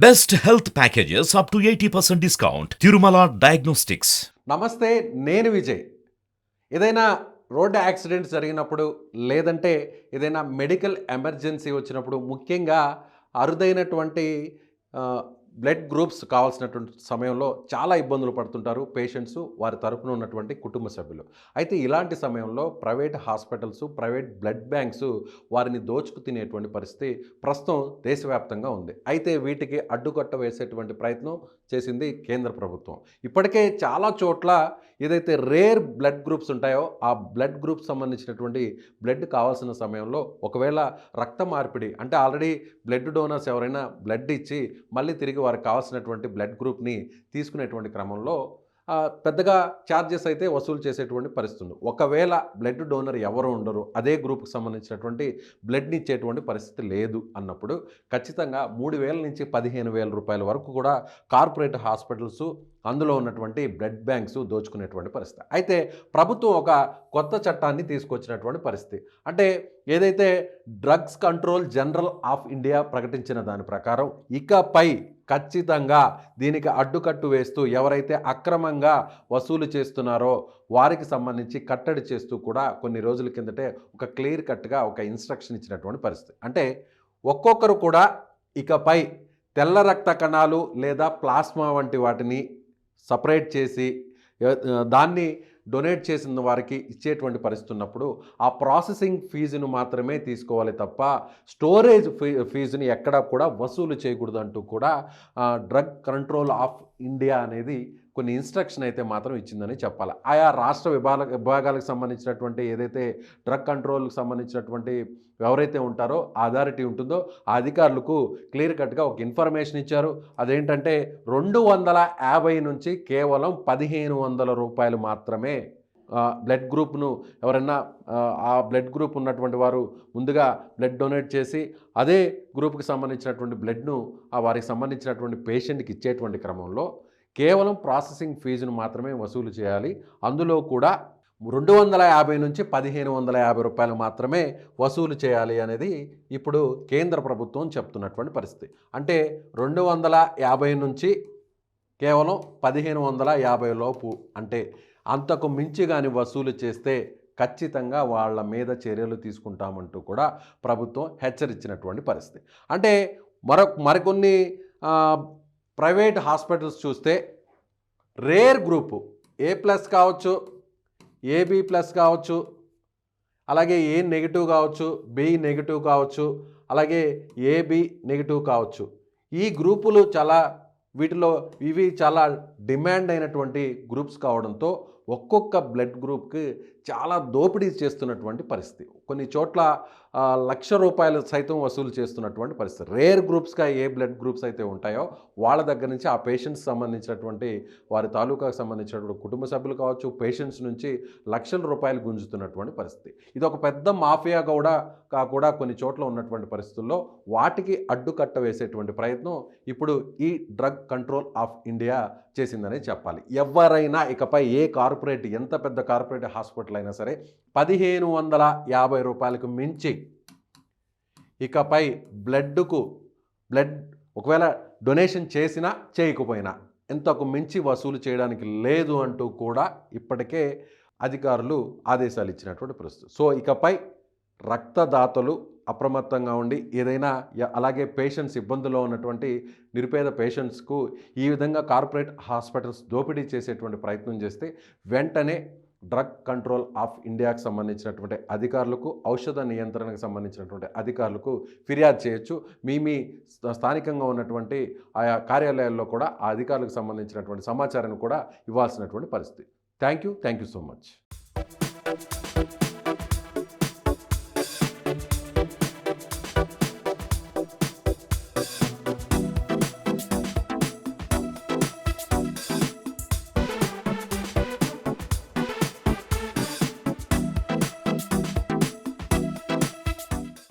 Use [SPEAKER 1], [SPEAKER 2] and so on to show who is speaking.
[SPEAKER 1] Best health packages up to eighty percent discount Tirumala diagnostics
[SPEAKER 2] నమస్తే నేను విజయ్. ఏదైనా road accident జరిగినప్పుడు లేదంటే ఏదైనా మెడికల్ ఎమర్జెన్సీ వచ్చినప్పుడు ముఖ్యంగా అరుదైనటువంటి బ్లడ్ గ్రూప్స్ కావాల్సినటువంటి సమయంలో చాలా ఇబ్బందులు పడుతుంటారు పేషెంట్స్ వారి తరపున ఉన్నటువంటి కుటుంబ సభ్యులు. అయితే ఇలాంటి సమయంలో private hospitals private blood banks వారిని దోచుకు తినేటువంటి పరిస్థితి ప్రస్తుతం దేశవ్యాప్తంగా ఉంది. అయితే వీటికి అడ్డుకట్ట వేసేటువంటి ప్రయత్నం చేసింది కేంద్ర ప్రభుత్వం. ఇప్పటికే చాలా చోట్ల ఏదైతే రేర్ బ్లడ్ గ్రూప్స్ ఉంటాయో ఆ బ్లడ్ గ్రూప్ సంబంధించినటువంటి బ్లడ్ కావాల్సిన సమయంలో ఒకవేళ రక్త మార్పిడి అంటే ఆల్రెడీ బ్లడ్ డోనర్స్ ఎవరైనా బ్లడ్ ఇచ్చి మళ్ళీ తిరిగి వారికి కావాల్సినటువంటి బ్లడ్ గ్రూప్ని తీసుకునేటువంటి క్రమంలో పెద్దగా ఛార్జెస్ అయితే వసూలు చేసేటువంటి పరిస్థితి ఉంది. ఒకవేళ బ్లడ్ డోనర్ ఎవరు ఉండరు అదే గ్రూప్కి సంబంధించినటువంటి బ్లడ్ని ఇచ్చేటువంటి పరిస్థితి లేదు అన్నప్పుడు ఖచ్చితంగా మూడు వేల నుంచి పదిహేను వేల రూపాయల వరకు కూడా కార్పొరేట్ హాస్పిటల్స్ అందులో ఉన్నటువంటి బ్లడ్ బ్యాంక్స్ దోచుకునేటువంటి పరిస్థితి. అయితే ప్రభుత్వం ఒక కొత్త చట్టాన్ని తీసుకొచ్చినటువంటి పరిస్థితి. అంటే ఏదైతే drugs control general of India ప్రకటించిన దాని ప్రకారం ఇకపై ఖచ్చితంగా దీనికి అడ్డుకట్టు వేస్తూ ఎవరైతే అక్రమంగా వసూలు చేస్తున్నారో వారికి సంబంధించి కట్టడి చేస్తూ కూడా కొన్ని రోజుల కిందటే ఒక క్లియర్ కట్గా ఒక ఇన్స్ట్రక్షన్ ఇచ్చినటువంటి పరిస్థితి. అంటే ఒక్కొక్కరు కూడా ఇకపై తెల్ల రక్త కణాలు లేదా ప్లాస్మా వంటి వాటిని సపరేట్ చేసి దాన్ని డొనేట్ చేసిన వారికి ఇచ్చేటువంటి పరిస్థితి ఉన్నప్పుడు ఆ ప్రాసెసింగ్ ఫీజును మాత్రమే తీసుకోవాలి తప్ప స్టోరేజ్ ఫీ ఫీజుని ఎక్కడా కూడా వసూలు చేయకూడదు అంటూ కూడా డ్రగ్ కంట్రోల్ ఆఫ్ ఇండియా అనేది కొన్ని ఇన్స్ట్రక్షన్ అయితే మాత్రం ఇచ్చిందని చెప్పాలి. ఆయా రాష్ట్ర విభాగ విభాగాలకు సంబంధించినటువంటి ఏదైతే డ్రగ్ కంట్రోల్కి సంబంధించినటువంటి ఎవరైతే ఉంటారో అథారిటీ ఉంటుందో ఆ అధికారులకు క్లియర్ కట్గా ఒక ఇన్ఫర్మేషన్ ఇచ్చారు. అదేంటంటే రెండు వందల యాభై నుంచి కేవలం పదిహేను వందల రూపాయలు మాత్రమే బ్లడ్ గ్రూప్ను ఎవరైనా ఆ, ఆ బ్లడ్ గ్రూప్ ఉన్నటువంటి వారు ముందుగా బ్లడ్ డొనేట్ చేసి అదే గ్రూప్కి సంబంధించినటువంటి బ్లడ్ను ఆ వారికి సంబంధించినటువంటి పేషెంట్కి ఇచ్చేటువంటి క్రమంలో కేవలం ప్రాసెసింగ్ ఫీజును మాత్రమే వసూలు చేయాలి. అందులో కూడా రెండు వందల యాభై నుంచి పదిహేను వందల యాభై రూపాయలు మాత్రమే వసూలు చేయాలి అనేది ఇప్పుడు కేంద్ర ప్రభుత్వం చెప్తున్నటువంటి పరిస్థితి. అంటే రెండు వందల యాభై నుంచి కేవలం పదిహేను వందల యాభై లోపు అంటే అంతకు మించి కానీ వసూలు చేస్తే ఖచ్చితంగా వాళ్ళ మీద చర్యలు తీసుకుంటామంటూ కూడా ప్రభుత్వం హెచ్చరించినటువంటి పరిస్థితి. అంటే మరొక మరికొన్ని ప్రైవేట్ హాస్పిటల్స్ చూస్తే రేర్ గ్రూపు. ఏ ప్లస్ కావచ్చు ఏబి ప్లస్ కావచ్చు అలాగే ఏ నెగిటివ్ కావచ్చు బి నెగిటివ్ కావచ్చు అలాగే ఏబి నెగిటివ్ కావచ్చు. ఈ గ్రూపులు చాలా వీటిలో ఇవి చాలా డిమాండ్ అయినటువంటి గ్రూప్స్ కావడంతో ఒక్కొక్క బ్లడ్ గ్రూప్కి చాలా దోపిడీ చేస్తున్నటువంటి పరిస్థితి. కొన్ని చోట్ల లక్ష రూపాయలు సైతం వసూలు చేస్తున్నటువంటి పరిస్థితి. రేర్ గ్రూప్స్గా ఏ బ్లడ్ గ్రూప్స్ అయితే ఉంటాయో వాళ్ళ దగ్గర నుంచి ఆ పేషెంట్స్ సంబంధించినటువంటి వారి తాలూకాకు సంబంధించినటువంటి కుటుంబ సభ్యులు కావచ్చు పేషెంట్స్ నుంచి లక్షల రూపాయలు గుంజుతున్నటువంటి పరిస్థితి. ఇది ఒక పెద్ద మాఫియా కూడా కా కూడా కొన్ని చోట్ల ఉన్నటువంటి పరిస్థితుల్లో వాటికి అడ్డుకట్ట వేసేటువంటి ప్రయత్నం ఇప్పుడు ఈ డ్రగ్ కంట్రోల్ ఆఫ్ ఇండియా చేసిందనే చెప్పాలి. ఎవరైనా ఇకపై ఏ కార్పొరేట్ ఎంత పెద్ద కార్పొరేట్ హాస్పిటల్ అయినా సరే పదిహేను వందల యాభై రూపాయలకు మించి ఇకపై బ్లడ్కు బ్లడ్ ఒకవేళ డొనేషన్ చేసినా చేయకపోయినా ఇంతకు మించి వసూలు చేయడానికి లేదు అంటూ కూడా ఇప్పటికే అధికారులు ఆదేశాలు ఇచ్చినటువంటి పరిస్థితి. సో ఇకపై రక్తదాతలు అప్రమత్తంగా ఉండి ఏదైనా అలాగే పేషెంట్స్ ఇబ్బందుల్లో ఉన్నటువంటి నిరుపేద పేషెంట్స్కు ఈ విధంగా కార్పొరేట్ హాస్పిటల్స్ దోపిడీ చేసేటువంటి ప్రయత్నం చేస్తే వెంటనే డ్రగ్ కంట్రోల్ ఆఫ్ ఇండియాకు సంబంధించినటువంటి అధికారులకు ఔషధ నియంత్రణకు సంబంధించినటువంటి అధికారులకు ఫిర్యాదు చేయొచ్చు. మీ మీ స్థానికంగా ఉన్నటువంటి ఆయా కార్యాలయాల్లో కూడా ఆ అధికారులకు సంబంధించినటువంటి సమాచారాన్ని కూడా ఇవ్వాల్సినటువంటి పరిస్థితి. Thank you thank you so much.